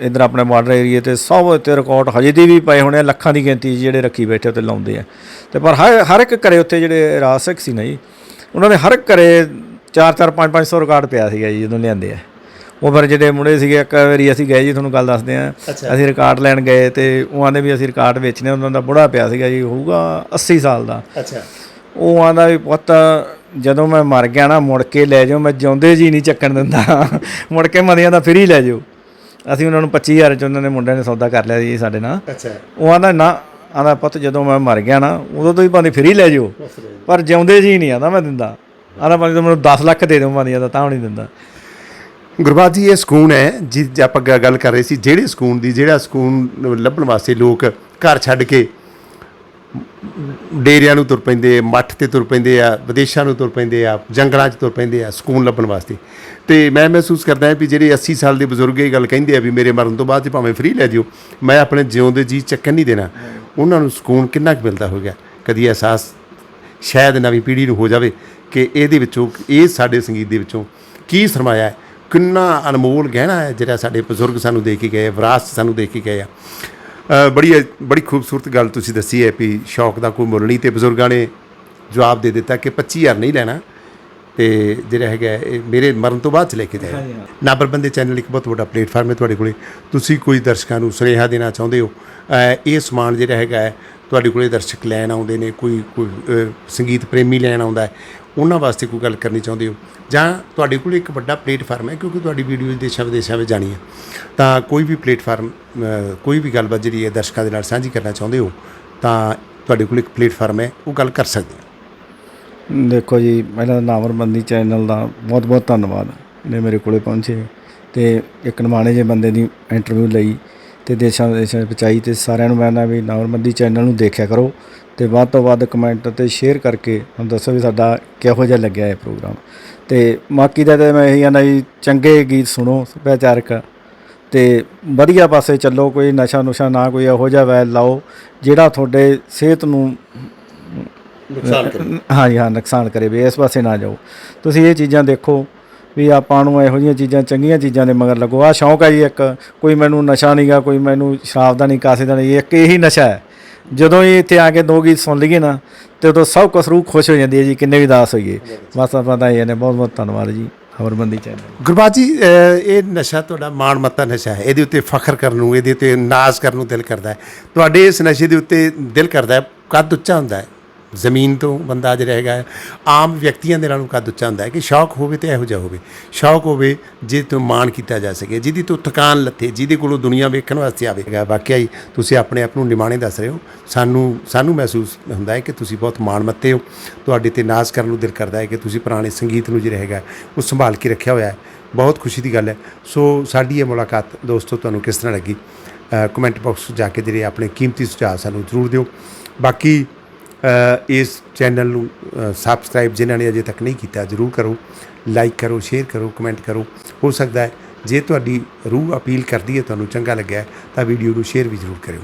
ਇਧਰ ਆਪਣੇ ਬਾਰਡਰ ਏਰੀਏ ਤੇ ਸਭ ਇੱਥੇ ਰਿਕਾਰਡ ਹਜੇ ਦੀ ਵੀ ਪਏ ਹੋਣੇ ਆ, ਲੱਖਾਂ ਦੀ ਗਿਣਤੀ 'ਚ ਜਿਹੜੇ ਰੱਖੀ ਬੈਠੇ ਉੱਤੇ ਲਾਉਂਦੇ ਆ। ਤੇ ਪਰ ਹਰ ਹਰ ਇੱਕ ਘਰੇ ਉੱਥੇ ਜਿਹੜੇ ਰਾਸਕ ਸੀ ਨਾ ਜੀ ਉਹਨਾਂ ਦੇ ਹਰ ਇੱਕ ਘਰੇ 4-4 5-500 ਰਿਕਾਰਡ ਪਿਆ ਸੀਗਾ ਜੀ ਜਦੋਂ ਲਿਆਂਦੇ ਆ। ਉਹ ਫਿਰ ਜਿਹੜੇ ਮੁੰਡੇ ਸੀਗੇ ਇੱਕ ਵਾਰੀ ਅਸੀਂ ਗਏ ਜੀ ਤੁਹਾਨੂੰ ਗੱਲ ਦੱਸਦੇ ਆ ਅਸੀਂ ਰਿਕਾਰਡ ਲੈਣ ਗਏ ਤੇ ਉਹ ਆਂਦੇ ਵੀ ਅਸੀਂ ਰਿਕਾਰਡ ਵੇਚਨੇ ਉਹਨਾਂ ਦਾ ਬੁੜਾ ਪਿਆ ਸੀਗਾ ਜੀ ਹੋਊਗਾ 80 ਸਾਲ ਦਾ। ਅੱਛਾ। ਉਹ ਆਂਦਾ ਵੀ ਪੁੱਤ ਜਦੋਂ ਮੈਂ ਮਰ ਗਿਆ ਨਾ ਮੁੜ ਕੇ ਲੈ ਜਾਓ ਮੈਂ ਜਿਉਂਦੇ ਜੀ ਨਹੀਂ ਚੱਕਣ ਦਿੰਦਾ। ਮੁੜ ਕੇ ਮਰਿਆਂ ਦਾ ਫਿਰ ਹੀ ਲੈ ਜਾਓ। ਅਸੀਂ ਉਹਨਾਂ ਨੂੰ 25000 ਚ ਉਹਨਾਂ ਨੇ ਮੁੰਡਿਆਂ ਨੇ ਸੌਦਾ ਕਰ ਲਿਆ ਜੀ ਸਾਡੇ ਨਾਲ। ਅੱਛਾ। ਉਹ ਆਂਦਾ ਨਾ ਆਂਦਾ ਪੁੱਤ ਜਦੋਂ ਮੈਂ ਮਰ ਗਿਆ ਨਾ ਉਦੋਂ ਤੋਂ ਹੀ ਭਾਵੇਂ ਫਿਰ ਹੀ ਲੈ ਜਾਓ। ਪਰ ਜਿਉਂਦੇ ਜੀ ਨਹੀਂ ਆਂਦਾ ਮੈਂ ਦਿੰਦਾ। ਆਂਦਾ ਭਾਵੇਂ ਤੂੰ ਮੈਨੂੰ 10 ਲੱਖ ਦੇ ਦਿਓ ਭਾਵੇਂ ਦਾ ਤਾਂ ਵੀ ਨਹੀਂ ਦਿੰਦਾ। ਗੁਰਬਾਜ ਜੀ, ਇਹ ਸਕੂਨ ਹੈ ਜਿ, ਜੇ ਆਪਾਂ ਗ- ਗੱਲ ਕਰ ਰਹੇ ਸੀ, ਜਿਹੜੇ ਸਕੂਨ ਦੀ, ਜਿਹੜਾ ਸਕੂਨ ਲੱਭਣ ਵਾਸਤੇ ਲੋਕ ਘਰ ਛੱਡ ਕੇ ਡੇਰਿਆਂ ਨੂੰ ਤੁਰ ਪੈਂਦੇ ਆ, ਮੱਠ ਤੇ ਤੁਰ ਪੈਂਦੇ ਆ, ਵਿਦੇਸ਼ਾਂ ਨੂੰ ਤੁਰ ਪੈਂਦੇ ਆ, ਜੰਗਲਾਂ 'ਚ ਤੁਰ ਪੈਂਦੇ ਆ ਸਕੂਨ ਲੱਭਣ ਵਾਸਤੇ। ਤੇ ਮੈਂ ਮਹਿਸੂਸ ਕਰਦਾ ਹਾਂ ਵੀ ਜਿਹੜੇ 80 ਸਾਲ ਦੇ ਬਜ਼ੁਰਗ ਇਹ ਗੱਲ ਕਹਿੰਦੇ ਆ ਵੀ ਮੇਰੇ ਮਰਨ ਤੋਂ ਬਾਅਦ ਜੇ ਭਾਵੇਂ ਫ੍ਰੀ ਲੈ ਜਿਓ, ਮੈਂ ਆਪਣੇ ਜਿਉਂਦੇ ਜੀ ਚੱਕਣ ਨਹੀਂ ਦੇਣਾ। ਉਹਨਾਂ ਨੂੰ ਸਕੂਨ ਕਿੰਨਾ ਕੁ ਮਿਲਦਾ ਹੋਵੇਗਾ? ਕਦੀ ਅਹਿਸਾਸ ਸ਼ਾਇਦ ਨਵੀਂ ਪੀੜ੍ਹੀ ਨੂੰ ਹੋ ਜਾਵੇ ਕਿ ਇਹਦੇ ਵਿੱਚੋਂ, ਇਹ ਸਾਡੇ ਸੰਗੀਤ ਦੇ ਵਿੱਚੋਂ ਕੀ ਸਰਮਾਇਆ ਹੈ? ਕਿੰਨਾ ਅਨਮੋਲ ਗਹਿਣਾ ਹੈ ਜਿਹੜਾ ਸਾਡੇ ਬਜ਼ੁਰਗ ਸਾਨੂੰ ਦੇ ਕੇ ਗਏ ਵਿਰਾਸਤ ਸਾਨੂੰ ਦੇ ਕੇ ਗਏ ਆ। ਬੜੀ ਬੜੀ ਖੂਬਸੂਰਤ ਗੱਲ ਤੁਸੀਂ ਦੱਸੀ ਹੈ ਵੀ ਸ਼ੌਕ ਦਾ ਕੋਈ ਮੁੱਲ ਨਹੀਂ ਤੇ ਬਜ਼ੁਰਗਾਂ ਨੇ ਜਵਾਬ ਦੇ ਦਿੱਤਾ ਕਿ 25000 ਨਹੀਂ ਲੈਣਾ ਤੇ ਜਿਹੜਾ ਹੈਗਾ ਇਹ ਮੇਰੇ ਮਰਨ ਤੋਂ ਬਾਅਦ ਚ ਲੈ ਕੇ ਜਾਇਆ। ਹਾਂਜੀ, ਹਾਂ। ਨਾਬਰ ਬੰਦੇ ਚੈਨਲ ਇੱਕ ਬਹੁਤ ਵੱਡਾ ਪਲੇਟਫਾਰਮ ਹੈ ਤੁਹਾਡੇ ਕੋਲੇ। ਤੁਸੀਂ ਕੋਈ ਦਰਸ਼ਕਾਂ ਨੂੰ ਸੁਨੇਹਾ ਦੇਣਾ ਚਾਹੁੰਦੇ ਹੋ ਇਹ ਸਮਾਨ ਜਿਹੜਾ ਹੈਗਾ ਤੁਹਾਡੇ ਕੋਲੇ ਦਰਸ਼ਕ ਲੈਣ ਆਉਂਦੇ ਨੇ, ਕੋਈ ਕੋਈ ਸੰਗੀਤ ਪ੍ਰੇਮੀ ਲੈਣ ਆਉਂਦਾ ਉਹਨਾਂ ਵਾਸਤੇ ਕੋਈ ਗੱਲ ਕਰਨੀ ਚਾਹੁੰਦੇ ਹੋ? ਜਾਂ ਤੁਹਾਡੇ ਕੋਲ ਇੱਕ ਵੱਡਾ ਪਲੇਟਫਾਰਮ ਹੈ, ਕਿਉਂਕਿ ਤੁਹਾਡੀ ਵੀਡੀਓਜ਼ ਦੇਸ਼ਾਂ ਵਿਦੇਸ਼ਾਂ ਵਿੱਚ ਜਾਣੀ ਹੈ, ਤਾਂ ਕੋਈ ਵੀ ਪਲੇਟਫਾਰਮ ਕੋਈ ਵੀ ਗੱਲਬਾਤ ਜਿਹੜੀ ਹੈ ਦਰਸ਼ਕਾਂ ਦੇ ਨਾਲ ਸਾਂਝੀ ਕਰਨਾ ਚਾਹੁੰਦੇ ਹੋ, ਤਾਂ ਤੁਹਾਡੇ ਕੋਲ ਇੱਕ ਪਲੇਟਫਾਰਮ ਹੈ, ਉਹ ਗੱਲ ਕਰ ਸਕਦੇ ਹੋ? ਦੇਖੋ ਜੀ, ਪਹਿਲਾਂ ਨਾਵਰਬੰਦੀ ਚੈਨਲ ਦਾ ਬਹੁਤ ਬਹੁਤ ਧੰਨਵਾਦ ਨੇ ਮੇਰੇ ਕੋਲੇ ਪਹੁੰਚੇ ਤੇ ਇੱਕ ਨਿਮਾਣੇ ਜੇ ਬੰਦੇ ਦੀ ਇੰਟਰਵਿਊ ਲਈ ਤੇ ਦੇਸ਼ਾਂ ਵਿਦੇਸ਼ਾਂ ਵਿੱਚ ਪਹੁੰਚਾਈ ਤੇ ਸਾਰਿਆਂ ਨੂੰ ਮੈਂ ਨਾ ਵੀ ਨਾਵਰਬੰਦੀ ਚੈਨਲ ਨੂੰ ਦੇਖਿਆ ਕਰੋ ਤੇ ਵੱਧ ਤੋਂ ਵੱਧ ਕਮੈਂਟ ਤੇ ਸ਼ੇਅਰ ਕਰਕੇ ਹੁਣ ਦੱਸੋ ਵੀ ਸਾਡਾ ਕਿਹੋ ਜਿਹਾ ਲੱਗਿਆ ਇਹ ਪ੍ਰੋਗਰਾਮ ਤੇ ਬਾਕੀ ਦਾ ਤੇ ਮੈਂ ਇਹੀ ਆਨਾ ਜੀ ਚੰਗੇ ਗੀਤ ਸੁਣੋ ਸੱਭਿਆਚਾਰਕ ਤੇ ਵਧੀਆ ਪਾਸੇ ਚੱਲੋ ਕੋਈ ਨਸ਼ਾ ਨੁਸ਼ਾ ਨਾ ਕੋਈ ਇਹੋ ਜਿਹਾ ਵੈਲ ਲਾਓ ਜਿਹੜਾ ਤੁਹਾਡੇ ਸਿਹਤ ਨੂੰ ਨੁਕਸਾਨ ਕਰੇ। ਹਾਂਜੀ ਹਾਂ ਨੁਕਸਾਨ ਕਰੇ ਵੀ ਇਸ ਪਾਸੇ ਨਾ ਜਾਓ। ਤੁਸੀਂ ਇਹ ਚੀਜ਼ਾਂ ਦੇਖੋ ਵੀ ਆਪਾਂ ਨੂੰ ਇਹੋ ਜਿਹੀਆਂ ਚੀਜ਼ਾਂ ਚੰਗੀਆਂ ਚੀਜ਼ਾਂ ਦੇ ਮਗਰ ਲੱਗੋ। ਆ ਸ਼ੌਂਕ ਹੈ ਜੀ ਇੱਕ। ਕੋਈ ਮੈਨੂੰ ਨਸ਼ਾ ਨਹੀਂਗਾ ਕੋਈ ਮੈਨੂੰ ਸ਼ਰਾਬ ਦਾ ਨਹੀਂ ਕਾਸੇ ਦਾ ਨਹੀਂ ਇੱਕ ਇਹੀ ਨਸ਼ਾ ਹੈ। ਜਦੋਂ ਹੀ ਇੱਥੇ ਆ ਕੇ ਦੋ ਗੀਤ ਸੁਣ ਲਈਏ ਨਾ, ਤੇ ਉਦੋਂ ਸਭ ਕੁਛ ਰੂਹ ਖੁਸ਼ ਹੋ ਜਾਂਦੀ ਹੈ ਜੀ, ਕਿੰਨੇ ਵੀ ਦਾਸ ਹੋਈਏ। ਬਸ ਆਪਾਂ ਤਾਂ ਇਹ ਨੇ, ਬਹੁਤ ਬਹੁਤ ਧੰਨਵਾਦ ਜੀ ਖਬਰਬੰਦੀ ਚੈਨਲ ਗੁਰਬਾਜ ਜੀ ਇਹ ਨਸ਼ਾ ਤੁਹਾਡਾ ਮਾਣ ਮੱਤਾ ਨਸ਼ਾ ਹੈ। ਇਹਦੇ ਉੱਤੇ ਫਖਰ ਕਰਨ ਨੂੰ, ਇਹਦੇ ਉੱਤੇ ਨਾਜ਼ ਕਰਨ ਨੂੰ ਦਿਲ ਕਰਦਾ ਹੈ। ਤੁਹਾਡੇ ਇਸ ਨਸ਼ੇ ਦੇ ਉੱਤੇ ਦਿਲ ਕਰਦਾ ਹੈ, ਕੱਦ ਉੱਚਾ ਹੁੰਦਾ ਹੈ। ਜ਼ਮੀਨ ਤੋਂ ਬੰਦਾ ਜਿਹੜਾ ਹੈਗਾ ਆਮ ਵਿਅਕਤੀਆਂ ਦੇ ਨਾਲੋਂ ਕੱਦ ਉੱਚਾ ਹੁੰਦਾ ਹੈ ਕਿ ਸ਼ੌਕ ਹੋਵੇ ਤੇ ਇਹੋ ਜਿਹਾ ਹੋਵੇ। ਸ਼ੌਕ ਹੋਵੇ ਜੇ ਤੋਂ ਮਾਣ ਕੀਤਾ ਜਾ ਸਕੇ, ਜਿਹਦੀ ਤੋਂ ਥਕਾਨ ਲੱਥੇ, ਜਿਹਦੇ ਕੋਲੋਂ ਦੁਨੀਆ ਵੇਖਣ ਵਾਸਤੇ ਆਵੇਗਾ ਵਾਕਿਆ ਹੀ ਤੁਸੀਂ ਆਪਣੇ ਆਪ ਨੂੰ ਨਿਮਾਣੇ ਦੱਸ ਰਹੇ ਹੋ। ਸਾਨੂੰ ਸਾਨੂੰ ਮਹਿਸੂਸ ਹੁੰਦਾ ਹੈ ਕਿ ਤੁਸੀਂ ਬਹੁਤ ਮਾਣ ਮੱਤੇ ਹੋ। ਤੁਹਾਡੇ ਤੇ ਨਾਜ਼ ਕਰਨ ਨੂੰ ਦਿਲ ਕਰਦਾ ਹੈ ਕਿ ਤੁਸੀਂ ਪੁਰਾਣੇ ਸੰਗੀਤ ਨੂੰ ਜਿਹੜਾ ਹੈਗਾ, ਉਹ ਸੰਭਾਲ ਕੇ ਰੱਖਿਆ ਹੋਇਆ ਹੈ। ਬਹੁਤ ਖੁਸ਼ੀ ਦੀ ਗੱਲ ਹੈ। ਸੋ ਸਾਡੀ ਇਹ ਮੁਲਾਕਾਤ ਦੋਸਤੋ ਤੁਹਾਨੂੰ ਕਿਸ ਤਰ੍ਹਾਂ ਲੱਗੀ? ਕਮੈਂਟ ਬਾਕਸ 'ਚ ਜਾ ਕੇ ਜਿਹੜੇ ਆਪਣੇ ਕੀਮਤੀ ਸੁਝਾਅ ਸਾਨੂੰ ਜ਼ਰੂਰ ਦਿਓ। ਬਾਕੀ ਇਸ ਚੈਨਲ ਨੂੰ ਸਬਸਕ੍ਰਾਈਬ ਜਿਨ੍ਹਾਂ ਨੇ ਅਜੇ ਤੱਕ ਨਹੀਂ ਕੀਤਾ, ਜ਼ਰੂਰ ਕਰੋ। ਲਾਈਕ ਕਰੋ ਸ਼ੇਅਰ ਕਰੋ ਕਮੈਂਟ ਕਰੋ। ਹੋ ਸਕਦਾ ਹੈ, ਜੇ ਤੁਹਾਡੀ ਰੂਹ ਅਪੀਲ ਕਰਦੀ ਹੈ, ਤੁਹਾਨੂੰ ਚੰਗਾ ਲੱਗਿਆ ਤਾਂ ਵੀਡੀਓ ਨੂੰ ਸ਼ੇਅਰ ਵੀ ਜ਼ਰੂਰ ਕਰਿਓ।